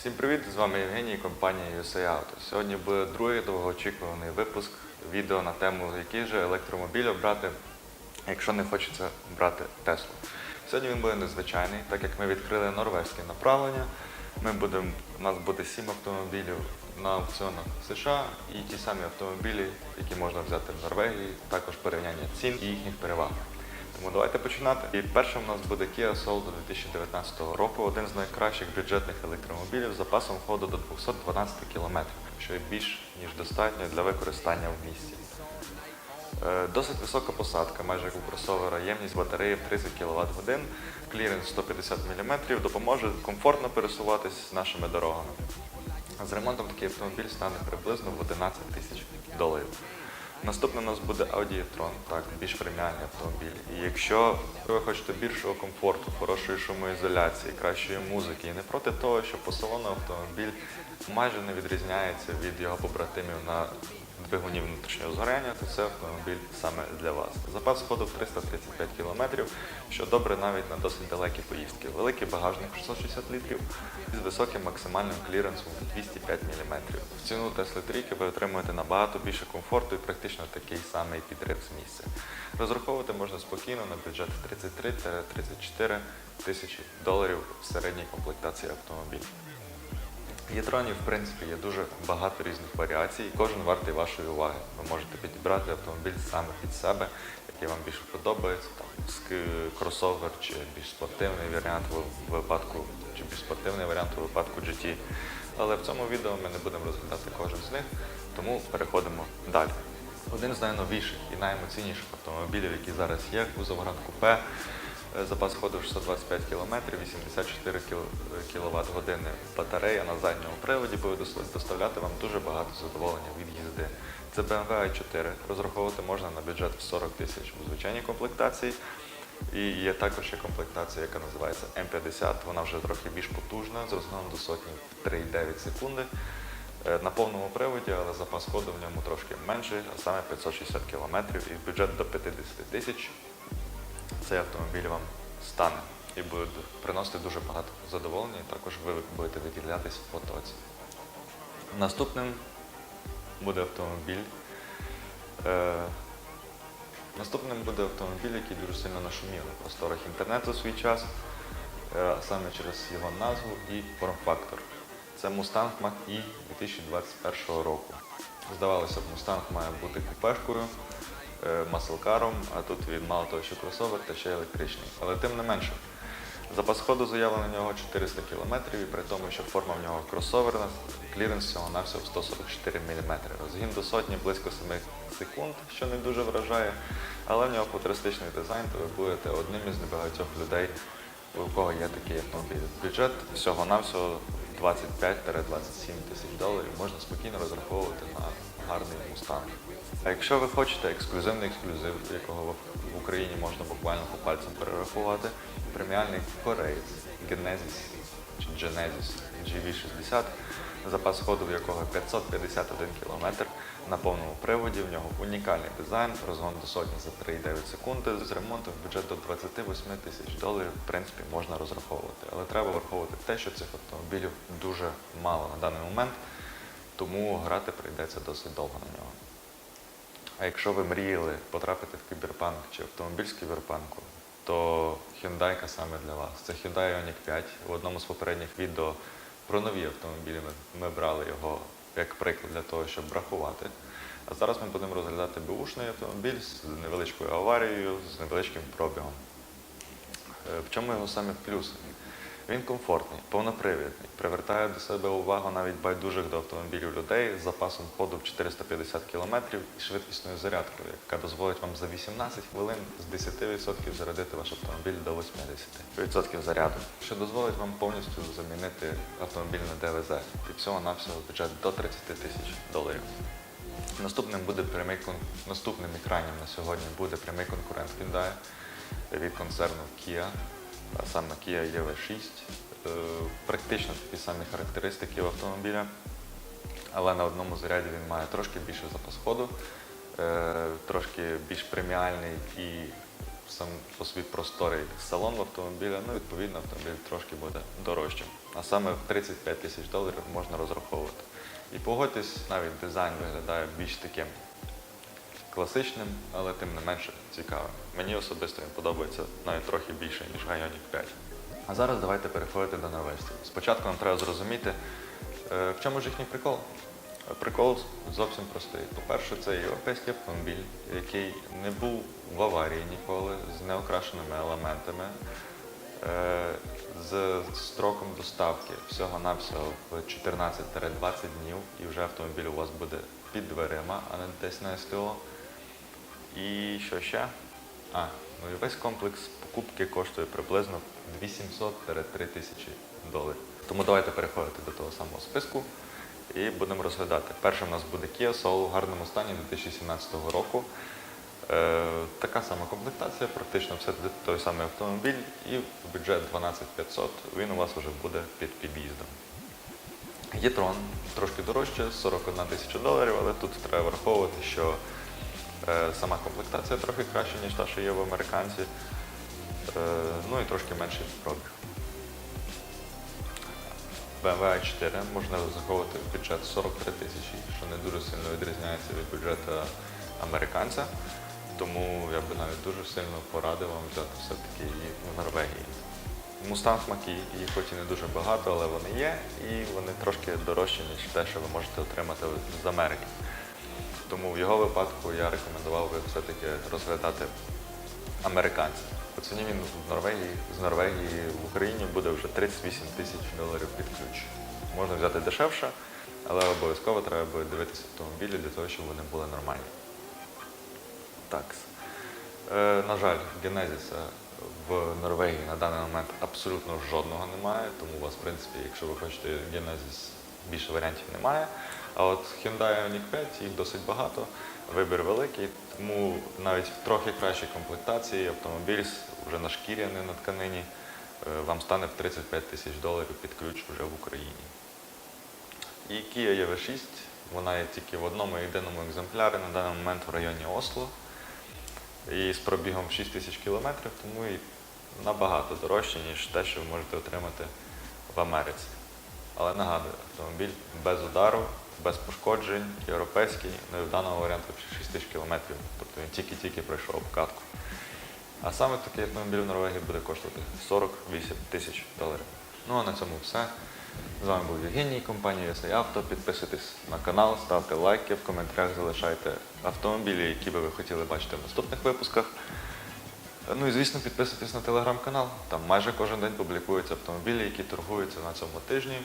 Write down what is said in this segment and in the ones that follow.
Всім привіт! З вами Євгеній, компанія USA Auto. Сьогодні буде другий довгоочікуваний випуск відео на тему, який же електромобіль обрати, якщо не хочеться брати Теслу. Сьогодні він буде незвичайний, так як ми відкрили норвезьке направлення. Ми будемо, у нас буде сім автомобілів на аукціонах США і ті самі автомобілі, які можна взяти в Норвегії, також порівняння цін і їхніх переваг. Тому давайте починати. І першим у нас буде Kia Soul 2019 року, один з найкращих бюджетних електромобілів з запасом ходу до 212 км, що є більш ніж достатньо для використання в місті. Е, Досить висока посадка, майже як у кросовера, ємність батареї 30 кВт годин, кліренс 150 мм допоможе комфортно пересуватись нашими дорогами. З ремонтом такий автомобіль стане приблизно в 11 тисяч доларів. Наступним у нас буде Audi e-tron, так, більш преміальний автомобіль. І якщо ви хочете більшого комфорту, хорошої шумоізоляції, кращої музики, і не проти того, що по автомобіль майже не відрізняється від його побратимів на двигуні внутрішнього згоряння, то це автомобіль саме для вас. Запас ходу 335 км, що добре навіть на досить далекі поїздки. Великий багажник 660 літрів з високим максимальним кліренсом 205 мм. В ціну Tesla трійки ви отримуєте набагато більше комфорту і практично такий самий підрив з місця. Розраховувати можна спокійно на бюджет 33-34 тисячі доларів в середній комплектації автомобіля. Єтронів, в принципі, є дуже багато різних варіацій, кожен вартий вашої уваги. Ви можете підібрати автомобіль саме під себе, який вам більше подобається, там кросовер чи більш спортивний варіант в випадку, чи більш спортивний варіант у випадку GT. Але в цьому відео ми не будемо розглядати кожен з них, тому переходимо далі. Один з найновіших і найемоційніших автомобілів, які зараз є, кузов Grand Coupe, Е, Запас ходу 625 км, 84 кВт години батарея на задньому приводі буде доставляти вам дуже багато задоволення від їзди. Це BMW i4. Розраховувати можна на бюджет в 40 тисяч у звичайній комплектації. І є також ще комплектація, яка називається М50. Вона вже трохи більш потужна, з розгоном до сотні 3,9 секунди. Е, На повному приводі, але запас ходу в ньому трошки менший, а саме 560 км і бюджет до 50 тисяч цей автомобіль вам стане і буде приносити дуже багато задоволення, і також ви будете виділятись в потоці. Наступним буде автомобіль. Е, наступним буде автомобіль, який дуже сильно нашумів на просторах інтернету у свій час, е, саме через його назву і форм-фактор. Це Mustang Mach-E 2021 року. Здавалося б, Mustang має бути купешкою, маслкаром, а тут він мало того, що кросовер та ще електричний. Але тим не менше, запас ходу заявлено на нього 400 км, і при тому, що форма в нього кросоверна, кліренс всього на всього 144 мм. Розгін до сотні близько 7 секунд, що не дуже вражає, але в нього футуристичний дизайн, то ви будете одним із небагатьох людей, у кого є такий автомобіль. Бюджет всього-навсього 25-27 тисяч доларів можна спокійно розраховувати на гарний мустанг. А якщо ви хочете ексклюзивний ексклюзив, якого в в Україні можна буквально по пальцям перерахувати, преміальний кореєць Genesis чи Genesis GV60, запас ходу в якого 551 км на повному приводі, в нього унікальний дизайн, розгон до сотні за 3,9 секунди, з ремонтом бюджет до 28 тисяч доларів, в принципі, можна розраховувати. Але треба враховувати те, що цих автомобілів дуже мало на даний момент, тому грати прийдеться досить довго на нього. А якщо ви мріяли потрапити в кіберпанк чи автомобіль з кіберпанку, то Hyundai саме для вас. Це Hyundai Ioniq 5. В одному з попередніх відео про нові автомобілі ми, ми брали його як приклад для того, щоб рахувати. А зараз ми будемо розглядати бушний автомобіль з невеличкою аварією, з невеличким пробігом. Е, В чому його саме плюси? Він комфортний, повнопривідний, привертає до себе увагу навіть байдужих до автомобілів людей з запасом ходу в 450 км і швидкісною зарядкою, яка дозволить вам за 18 хвилин з 10% зарядити ваш автомобіль до 80% заряду, що дозволить вам повністю замінити автомобіль на ДВЗ і всього-навсього бюджет до 30 тисяч доларів. Наступним буде прямий наступним екранем на сьогодні буде прямий конкурент Hyundai від концерну Kia, а саме Kia EV6. Е, Практично такі самі характеристики в автомобіля, але на одному заряді він має трошки більше запас ходу, е, трошки більш преміальний і сам по собі просторий салон в автомобіля, ну відповідно автомобіль трошки буде дорожчим. А саме в 35 тисяч доларів можна розраховувати. І погодьтесь, навіть дизайн виглядає більш таким класичним, але тим не менше цікавим. Мені особисто він подобається навіть трохи більше, ніж Ioniq 5. А зараз давайте переходити до норвежців. Спочатку нам треба зрозуміти, е, в чому ж їхній прикол. Прикол зовсім простий. По-перше, це європейський автомобіль, який не був в аварії ніколи, з неокрашеними елементами, е, з строком доставки всього-навсього в 14-20 днів, і вже автомобіль у вас буде під дверима, а не десь на СТО. І що ще? А, ну і весь комплекс покупки коштує приблизно 800-3 тисячі доларів. Тому давайте переходити до того самого списку і будемо розглядати. Першим у нас буде Kia Soul в гарному стані 2017 року. Е, така сама комплектація, практично все той самий автомобіль, і бюджет 12500 він у вас вже буде під під'їздом. Єтрон трошки дорожче, 41 тисяча доларів, але тут треба враховувати, що сама комплектація трохи краща, ніж та, що є в американці. Е, ну і трошки менший пробіг. BMW 4 можна заховувати в бюджет 43 тисячі, що не дуже сильно відрізняється від бюджету американця. Тому я би навіть дуже сильно порадив вам взяти все-таки її в Норвегії. Мустанг Макі, їх хоч і не дуже багато, але вони є, і вони трошки дорожчі, ніж те, що ви можете отримати з Америки. Тому в його випадку я рекомендував би все-таки розглядати американців. По ціні він в Норвегії, з Норвегії в Україні буде вже 38 тисяч доларів під ключ. Можна взяти дешевше, але обов'язково треба буде дивитися автомобілі для того, щоб вони були нормальні. Так. Е, на жаль, Генезіса в Норвегії на даний момент абсолютно жодного немає, тому у вас, в принципі, якщо ви хочете Genesis, більше варіантів немає. А от Hyundai Ioniq 5 їх досить багато, вибір великий, тому навіть в трохи кращій комплектації автомобіль вже на шкірі, а не на тканині, е, вам стане в 35 тисяч доларів під ключ вже в Україні. І Kia EV6, вона є тільки в одному єдиному екземплярі на даний момент в районі Осло. І з пробігом 6 тисяч кілометрів, тому і набагато дорожче, ніж те, що ви можете отримати в Америці. Але нагадую, автомобіль без удару, без пошкоджень, європейський, ну і в даному варіанті 6 тисяч кілометрів, тобто він тільки-тільки пройшов обкатку. А саме такий автомобіль в Норвегії буде коштувати 48 тисяч доларів. Ну а на цьому все. З вами був Євгеній, компанія USA Auto. Підписуйтесь на канал, ставте лайки, в коментарях залишайте автомобілі, які би ви хотіли бачити в наступних випусках. Ну і звісно, підписуйтесь на телеграм-канал. Там майже кожен день публікуються автомобілі, які торгуються на цьому тижні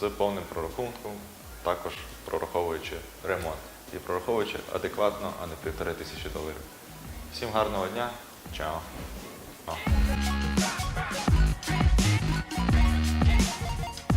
з повним прорахунком, також прораховуючи ремонт і прораховуючи адекватно, а не півтори тисячі доларів. Всім гарного дня, чао!